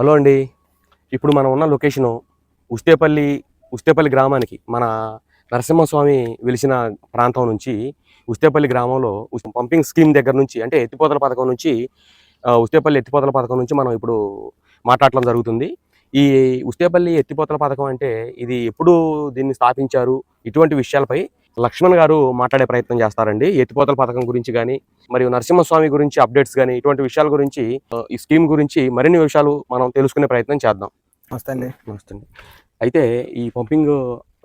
Hello అండి. ఇప్పుడు మనం ఉన్న లొకేషను ఉస్తేపల్లి ఉస్తేపల్లి గ్రామానికి మన నరసింహస్వామి వెలిసిన ప్రాంతం నుంచి ఉస్తేపల్లి గ్రామంలో పంపింగ్ స్కీమ్ దగ్గర నుంచి అంటే ఎత్తిపోతల పథకం నుంచి ఉస్తేపల్లి ఎత్తిపోతల పథకం నుంచి మనం ఇప్పుడు మాట్లాడటం జరుగుతుంది. ఈ ఉస్తేపల్లి ఎత్తిపోతల పథకం అంటే ఇది ఎప్పుడు దీన్ని స్థాపించారు? ఇటువంటి విషయాలపై లక్ష్మణ్ గారు మాట్లాడే ప్రయత్నం చేస్తారండి. ఎత్తిపోతల పథకం గురించి కానీ మరియు నరసింహస్వామి గురించి అప్డేట్స్ కానీ ఇటువంటి విషయాల గురించి ఈ స్కీమ్ గురించి మరిన్ని విషయాలు మనం తెలుసుకునే ప్రయత్నం చేద్దాం. నమస్తే అండి. నమస్తే. అయితే ఈ పంపింగ్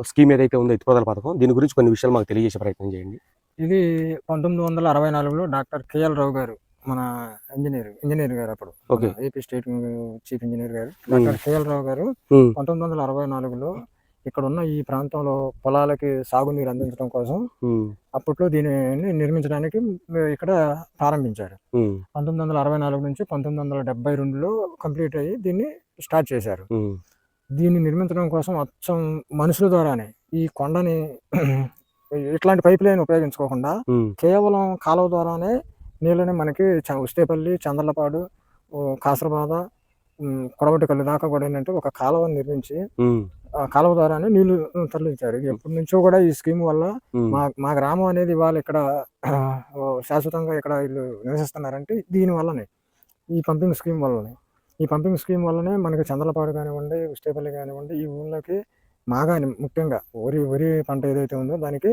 స్కీమ్ ఏదైతే ఉందో ఎత్తిపోతల పథకం దీని గురించి కొన్ని విషయాలు మాకు తెలియజేసే ప్రయత్నం చేయండి. ఇది పంతొమ్మిది వందల అరవై నాలుగులో డాక్టర్ కేఎల్ రావు గారు మన ఇంజనీర్ ఇంజనీర్ గారు అప్పుడు. ఏపీ స్టేట్ చీఫ్ ఇంజనీర్ గారు. డాక్టర్ కేఎల్ రావు గారు పంతొమ్మిది వందల అరవై నాలుగులో ఇక్కడ ఉన్న ఈ ప్రాంతంలో పొలాలకి సాగునీరు అందించడం కోసం అప్పట్లో దీనిని నిర్మించడానికి ఇక్కడ ప్రారంభించారు. పంతొమ్మిది వందల అరవై నాలుగు నుంచి పంతొమ్మిది వందల డెబ్బై రెండులో కంప్లీట్ అయ్యి దీన్ని స్టార్ట్ చేశారు. దీన్ని నిర్మించడం కోసం అచ్చం మనుషుల ద్వారానే ఈ కొండని ఇట్లాంటి పైప్ లైన్ ఉపయోగించుకోకుండా కేవలం కాలువ ద్వారానే నీళ్ళని మనకి ఉస్తేపల్లి చందలపాడు ఓ, కాసరబాద కొడవటి కల్లు దాకా కూడా ఏంటంటే ఒక కాలువని నిర్మించి కాలువ ద్వారానే నీళ్ళు తరలించారు. ఎప్పటి నుంచో కూడా ఈ స్కీమ్ వల్ల మా మా గ్రామం అనేది ఇవాళ ఇక్కడ శాశ్వతంగా ఇక్కడ వీళ్ళు నివసిస్తున్నారంటే దీని వల్లనే ఈ పంపింగ్ స్కీమ్ వల్లనే. ఈ పంపింగ్ స్కీమ్ వల్లనే మనకి చందలపాడు కానివ్వండి ఉస్తేపల్లి కానివ్వండి ఈ ఊళ్ళోకి మాగాని ముఖ్యంగా వరి వరి పంట ఏదైతే ఉందో దానికి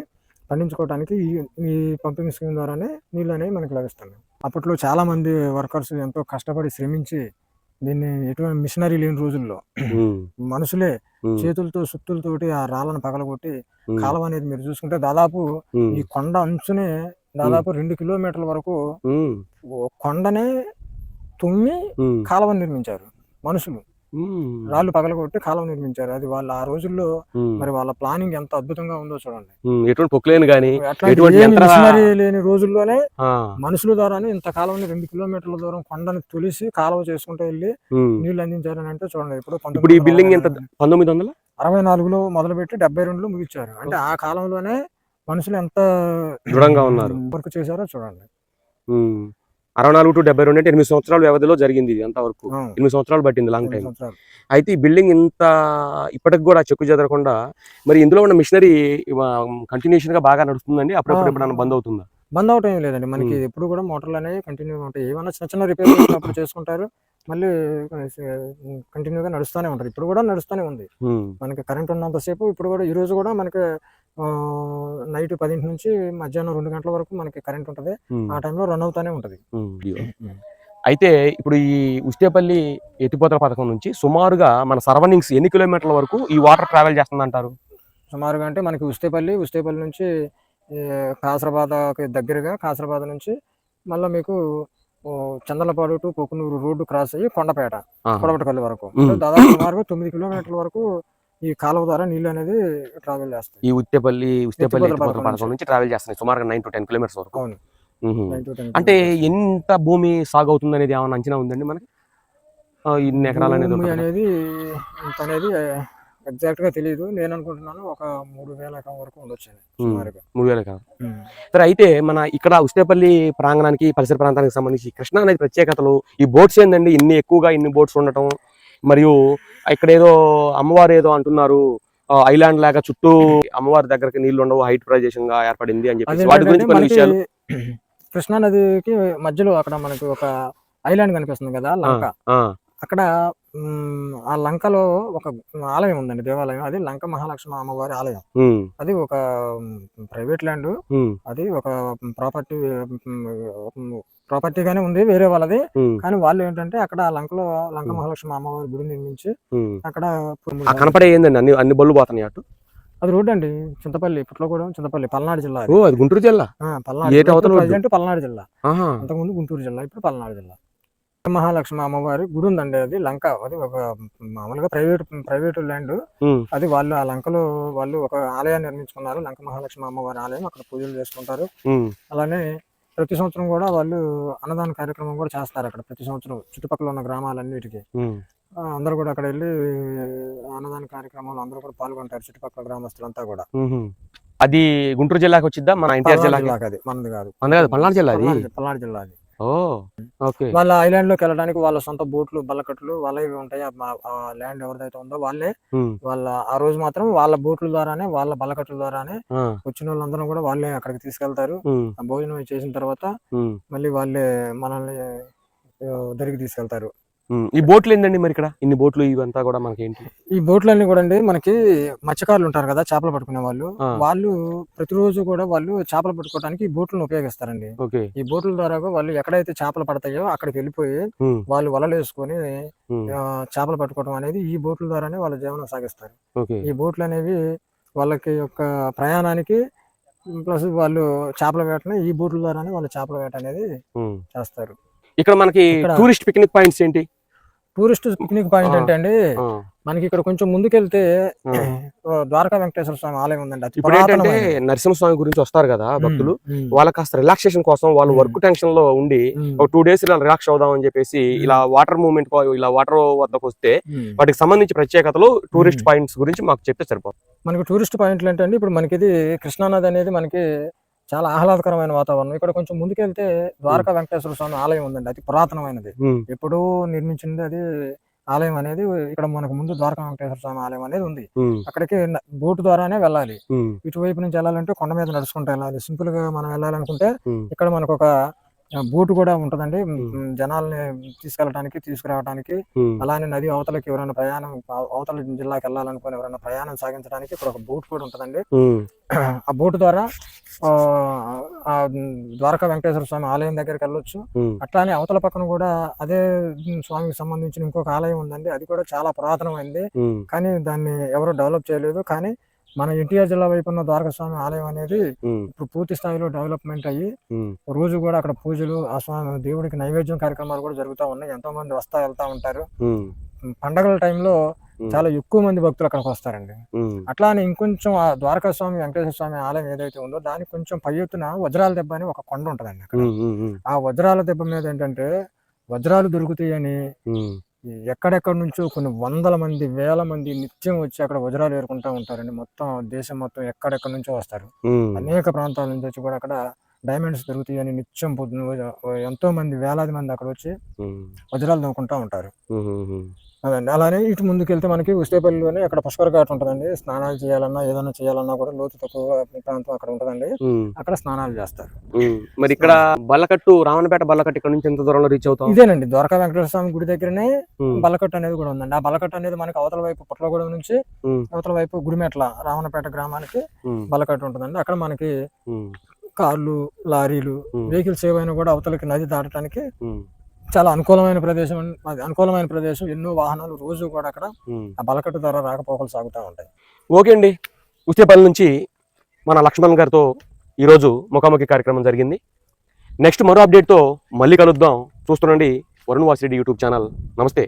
పండించుకోవడానికి ఈ ఈ పంపింగ్ స్కీమ్ ద్వారానే నీళ్ళు అనేవి మనకి లభిస్తున్నాయి. అప్పట్లో చాలా మంది వర్కర్స్ ఎంతో కష్టపడి శ్రమించి దీన్ని ఎటువంటి మిషనరీ లేని రోజుల్లో మనుషులే చేతులతో సుత్తులతోటి ఆ రాళ్ళను పగలగొట్టి కాలం అనేది మీరు చూసుకుంటే దాదాపు ఈ కొండ అంచునే దాదాపు రెండు కిలోమీటర్ల వరకు కొండనే తుమ్మి కాలువ నిర్మించారు మనుషులు. రాళ్ళు పగలగొట్టి కాలువ నిర్మించారు. అది వాళ్ళ ఆ రోజుల్లో మరి వాళ్ళ ప్లానింగ్ ఎంత అద్భుతంగా ఉందో చూడండి. ఎటువంటి పొక్కులేని కానీ మిషనరీ లేని రోజుల్లోనే మనుషుల ద్వారానే ఇంత కాలువని రెండు కిలోమీటర్ల దూరం కొండని తొలిసి కాలువ చేసుకుంటూ వెళ్ళి. నీళ్ళు అందించారని అంటే చూడండి. ఇప్పుడు ఇప్పుడు ఈ బిల్డింగ్ ఎంత? పంతొమ్మిది వందల? అరవై నాలుగులో మొదలుపెట్టి డెబ్బై రెండులో ముగించారు అంటే ఆ కాలంలోనే మనుషులు ఎంత దృఢంగా ఉన్నారు. వర్క్ చేశారో చూడండి. అరవై నాలుగు టు డెబ్బై రెండు అంటే ఎనిమిది సంవత్సరాల వ్యవధిలో జరిగింది ఇది అంతవరకు. ఎనిమిది సంవత్సరాలు పట్టింది లాంగ్ టైం. అయితే ఈ బిల్డింగ్ ఇంత ఇప్పటికి కూడా చెక్కు చెదరకుండా మరి ఇందులో ఉన్న మిషనరీ కంటిన్యూషన్గా బాగా నడుస్తుందండి? అప్పుడప్పుడు. ఎప్పుడైనా బంద్ అవుతుందా? బంద్ అవటం లేదండి. మనకి. ఎప్పుడు కూడా మోటార్లు అనేవి కంటిన్యూ ఉంటాయి. ఏమైనా చిన్న చిన్న రిపేర్ చేసుకుంటారు. మళ్ళీ కంటిన్యూగా నడుస్తూనే ఉంటుంది ఇప్పుడు కూడా నడుస్తూనే ఉంది. మనకి కరెంట్ ఉన్నంతసేపు ఇప్పుడు కూడా ఈ రోజు కూడా మనకి నైట్ పదింటి నుంచి మధ్యాహ్నం రెండు గంటల వరకు మనకి కరెంట్ ఉంటుంది. ఆ టైంలో రన్ అవుతానే ఉంటుంది. అయితే ఇప్పుడు ఈ ఉస్తేపల్లి ఎత్తిపోతల పథకం నుంచి సుమారుగా మన సరౌండింగ్స్ ఎన్ని కిలోమీటర్ల వరకు ఈ వాటర్ ట్రావెల్ చేస్తుంది అంటారు సుమారుగా అంటే మనకి ఉస్తేపల్లి ఉస్తేపల్లి నుంచి కాసరబాదకి దగ్గరగా కాసరబాద నుంచి మళ్ళీ మీకు Chandalapadu to Pokunuru road cross అయ్యి కొండపేట కొడవటపల్లి వరకు. దాదాపు సుమారుగా తొమ్మిది కిలోమీటర్ల వరకు ఈ కాలువ ద్వారా నీళ్ళు అనేది ట్రావెల్ చేస్తాయి. ఈ ఉత్తేపల్లి పథకం పథకం నుంచి. ట్రావెల్ చేస్తున్నాయి. సుమారుగా నైన్ టు టెన్ కిలోమీటర్స్ వరకు. అవును. అంటే ఎంత భూమి సాగు అవుతుంది అనేది ఏమైనా అంచనా ఉందండి మనకి? ఇన్ని ఎకరాలు అనేది? అనేది ఇంత అనేది ఎగ్జాక్ట్గా తెలియదు నేను అనుకుంటున్నాను ఒక మూడు వేల ఎకరం వరకు ఉండొచ్చు మూడు వేల ఎకరాలు సరే అయితే మన ఇక్కడ ఉస్తేపల్లి ప్రాంగణానికి పరిసర ప్రాంతానికి సంబంధించి కృష్ణా నది ప్రత్యేకతలు. ఈ బోట్స్ ఏందండి? ఇన్ని ఎక్కువగా ఇన్ని బోట్స్ ఉండటం మరియు ఇక్కడ ఏదో అమ్మవారు ఏదో అంటున్నారు ఐలాండ్ లాగా చుట్టూ అమ్మవారి దగ్గరికి నీళ్ళు ఉండవు హైట్ ప్రదేశంగా గా ఏర్పడింది అని చెప్పేసి. వాటి గురించి కొన్ని విషయాలు కృష్ణా నదికి మధ్యలో అక్కడ మనకి ఒక ఐలాండ్ కనిపిస్తుంది కదా లంక. అక్కడ ఆ లంకలో ఒక ఆలయం ఉందండి దేవాలయం. అది లంక మహాలక్ష్మి అమ్మవారి ఆలయం. అది ఒక ప్రైవేట్ ల్యాండ్. అది ఒక ప్రాపర్టీ ప్రాపర్టీగానే ఉంది వేరే వాళ్ళది. కానీ వాళ్ళు ఏంటంటే అక్కడ లంకలో లంక మహాలక్ష్మి అమ్మవారి గుడి నిర్మించి. అక్కడ ఆ కనపడే ఏందండి? అన్ని అన్ని బళ్ళు పోతున్నాయి అటు? అది రోడ్ అండి. చింతపల్లి పుట్లగూడెం చింతపల్లి పల్నాడు జిల్లా అది. ఓ అది గుంటూరు జిల్లా? పల్నాడు పల్నాడు జిల్లా. అంతకుముందు గుంటూరు జిల్లా ఇప్పుడు పల్నాడు జిల్లా. మహాలక్ష్మి అమ్మవారి గుడి ఉందండి అది. లంక. అది ఒక మామూలుగా ప్రైవేట్ ప్రైవేట్ ల్యాండ్. అది వాళ్ళు ఆ లంకలో వాళ్ళు ఒక ఆలయాన్ని నిర్మించుకున్నారు. లంక మహాలక్ష్మి అమ్మవారి ఆలయం. అక్కడ పూజలు చేసుకుంటారు. అలానే ప్రతి సంవత్సరం కూడా వాళ్ళు అన్నదాన కార్యక్రమం కూడా చేస్తారు అక్కడ ప్రతి సంవత్సరం. చుట్టుపక్కల ఉన్న గ్రామాలన్నిటికీ. అందరూ కూడా అక్కడ వెళ్ళి అన్నదాన కార్యక్రమంలో అందరూ కూడా పాల్గొంటారు చుట్టుపక్కల గ్రామస్తులంతా కూడా. అది గుంటూరు జిల్లాకి వచ్చిద్దా మన ఎన్టీఆర్ జిల్లాకి? జిల్లాకి అది. మనది కాదు. మన కాదు పల్నాడు జిల్లా పల్నాడు జిల్లా అది. వాళ్ళ ఐలాండ్లోకి వెళ్ళడానికి వాళ్ళ సొంత బోట్లు బల్లకట్లు వాళ్ళవి ఉంటాయి. ఆ ల్యాండ్ ఎవరిదైతే ఉందో వాళ్ళే. వాళ్ళ ఆ రోజు మాత్రం వాళ్ళ బోట్ల ద్వారానే వాళ్ళ బల్లకట్ల ద్వారానే వచ్చిన వాళ్ళందరూ కూడా వాళ్ళే అక్కడికి తీసుకెళ్తారు. భోజనం చేసిన తర్వాత మళ్ళీ వాళ్ళే మనల్ని దరికి తీసుకెళ్తారు. ఈ బోట్లు ఏంటండి మరి ఇక్కడ? ఇన్ని బోట్లు ఇవంతా కూడా మనకి ఏంటి ఈ బోట్లన్నీ కూడా అండి మనకి మత్స్యకారులు ఉంటారు కదా చేపలు పట్టుకునే వాళ్ళు. వాళ్ళు ప్రతిరోజు కూడా వాళ్ళు చేపలు పట్టుకోవడానికి ఈ బోట్లను ఉపయోగిస్తారండి. ఈ బోట్ల ద్వారా వాళ్ళు ఎక్కడైతే చేపలు పడతాయో అక్కడికి వెళ్ళిపోయి వాళ్ళు వలలు వేసుకొని చేపలు పట్టుకోవడం అనేది ఈ బోట్ల ద్వారానే వాళ్ళ జీవనం సాగిస్తారు. ఈ బోట్లు అనేవి వాళ్ళకి యొక్క ప్రయాణానికి ప్లస్ వాళ్ళు చేపల వేటని ఈ బోట్ల ద్వారానే వాళ్ళు చేపల వేట అనేది. చేస్తారు. ఇక్కడ మనకి టూరిస్ట్ పిక్నిక్ పాయింట్స్ ఏంటి? Tourist picnic point. అంటే అండి మనకి ఇక్కడ కొంచెం ముందుకెళ్తే ద్వారకా వెంకటేశ్వర స్వామి ఆలయం ఉందండి ఇప్పుడు ఏంటంటే. నరసింహస్వామి గురించి వస్తారు కదా భక్తులు వాళ్ళకి కాస్త రిలాక్సేషన్ కోసం వాళ్ళు. వర్క్ టెన్షన్లో ఉండి ఒక టూ డేస్ ఇలా రిలాక్స్ అవుదాం అని చెప్పేసి ఇలా వాటర్ మూవ్మెంట్ ఇలా వాటర్ వద్దకు వస్తే. వాటికి సంబంధించి ప్రత్యేకతలు టూరిస్ట్. పాయింట్స్ గురించి మాకు చెప్తే సరిపోతుంది మనకి టూరిస్ట్ పాయింట్లు ఏంటంటే ఇప్పుడు మనకి ఇది కృష్ణానది అనేది మనకి చాలా ఆహ్లాదకరమైన వాతావరణం ఇక్కడ కొంచెం ముందుకెళ్తే ద్వారకా వెంకటేశ్వర స్వామి ఆలయం ఉందండి అతి పురాతనమైనది. ఎప్పుడూ నిర్మించింది అది ఆలయం అనేది ఇక్కడ మనకు ముందు ద్వారకా వెంకటేశ్వర స్వామి ఆలయం అనేది ఉంది. అక్కడికి బోటు ద్వారానే వెళ్ళాలి. ఇటువైపు నుంచి వెళ్ళాలంటే కొండ మీద నడుచుకుంటూ వెళ్ళాలి సింపుల్గా మనం వెళ్ళాలనుకుంటే. ఇక్కడ మనకు ఒక బోటు కూడా ఉంటదండి జనాల్ని తీసుకెళ్ళడానికి తీసుకురావడానికి. అలానే నది అవతలకి ఎవరైనా ప్రయాణం అవ- అవతల జిల్లాకి వెళ్ళాలనుకుని ఎవరైనా ప్రయాణం సాగించడానికి ఇక్కడ ఒక బోట్ కూడా ఉంటదండి. ఆ బోటు ద్వారా ద్వారకా వెంకటేశ్వర స్వామి ఆలయం దగ్గరికి వెళ్ళొచ్చు. అట్లానే అవతల పక్కన కూడా అదే స్వామికి సంబంధించిన ఇంకొక ఆలయం ఉందండి అది కూడా చాలా పురాతనమైంది. కానీ దాన్ని ఎవరు డెవలప్ చేయలేదు కానీ మన ఎన్టీఆర్ జిల్లా వైపు ఉన్న ద్వారకా స్వామి ఆలయం అనేది. ఇప్పుడు పూర్తి స్థాయిలో డెవలప్మెంట్ అయ్యి. రోజు కూడా అక్కడ పూజలు ఆ స్వామి దేవుడికి నైవేద్యం కార్యక్రమాలు కూడా జరుగుతూ ఉన్నాయి ఎంతో మంది వస్తా వెళ్తా ఉంటారు. పండగల టైంలో. చాలా ఎక్కువ మంది భక్తులు అక్కడికి వస్తారండి మ్మ్. అట్లానే ఇంకొంచెం ఆ ద్వారకా స్వామి వెంకటేశ్వర స్వామి ఆలయం ఏదైతే ఉందో దానికి కొంచెం పై ఎత్తున వజ్రాల దెబ్బ అని ఒక కొండ ఉంటదండి అక్కడ. ఆ వజ్రాల దెబ్బ మీద ఏంటంటే వజ్రాలు దొరుకుతాయని. ఎక్కడెక్కడి నుంచో కొన్ని వందల మంది వేల మంది నిత్యం వచ్చి అక్కడ వజ్రాలు ఏరుకుంటా ఉంటారండి మొత్తం దేశం మొత్తం ఎక్కడెక్కడి నుంచో వస్తారు. అనేక ప్రాంతాల నుంచి వచ్చి కూడా అక్కడ డైమండ్స్ దొరుకుతాయని నిత్యం పొద్దున ఎంతో మంది వేలాది మంది అక్కడ వచ్చి. వజ్రాలు దొరుకుంటా ఉంటారు. అదండి అలానే ఇటు ముందుకు వెళ్తే మనకి ఉస్తేపల్లిలోనే అక్కడ పుష్కర ఘాట్ ఉంటుందండి స్నానాలు చేయాలన్నా ఏదైనా చేయాలన్నా కూడా లోతు తక్కువ ప్రాంతం అక్కడ ఉంటుందండి. అక్కడ స్నానాలు చేస్తారు. మరి ఇక్కడ బల్లకట్టు రావణపేట బల్లకట్టు ఇక్కడ నుంచి ఎంత దూరంలో రీచ్ అవుతాం ఇదేనండి ద్వారకా వెంకటేశ్వర స్వామి గుడి దగ్గరనే. బల్లకట్టు అనేది కూడా ఉందండి ఆ బల్లకట్టు అనేది మనకి అవతల వైపు పుట్లగూడెం నుంచి. అవతల వైపు గుడిమెట్ల రావణపేట గ్రామానికి. బల్లకట్టు ఉంటుందండి అక్కడ మనకి. కార్లు లారీలు. వెహికల్స్ ఏవైనా కూడా అవతలకి నది దాటడానికి. చాలా అనుకూలమైన ప్రదేశం అనుకూలమైన ప్రదేశం. ఎన్నో వాహనాలు రోజు కూడా అక్కడ. ఆ బలకట్టు ద్వారా రాకపోకలు సాగుతూ ఉంటాయి. ఓకే అండి. ఉస్తేపల్లి నుంచి మన లక్ష్మణ్ గారితో ఈరోజు ముఖాముఖి కార్యక్రమం జరిగింది. నెక్స్ట్ మరో అప్డేట్తో మళ్ళీ కలుద్దాం. చూస్తుండండి వరుణ్ వాసిరెడ్డి యూట్యూబ్ ఛానల్. నమస్తే.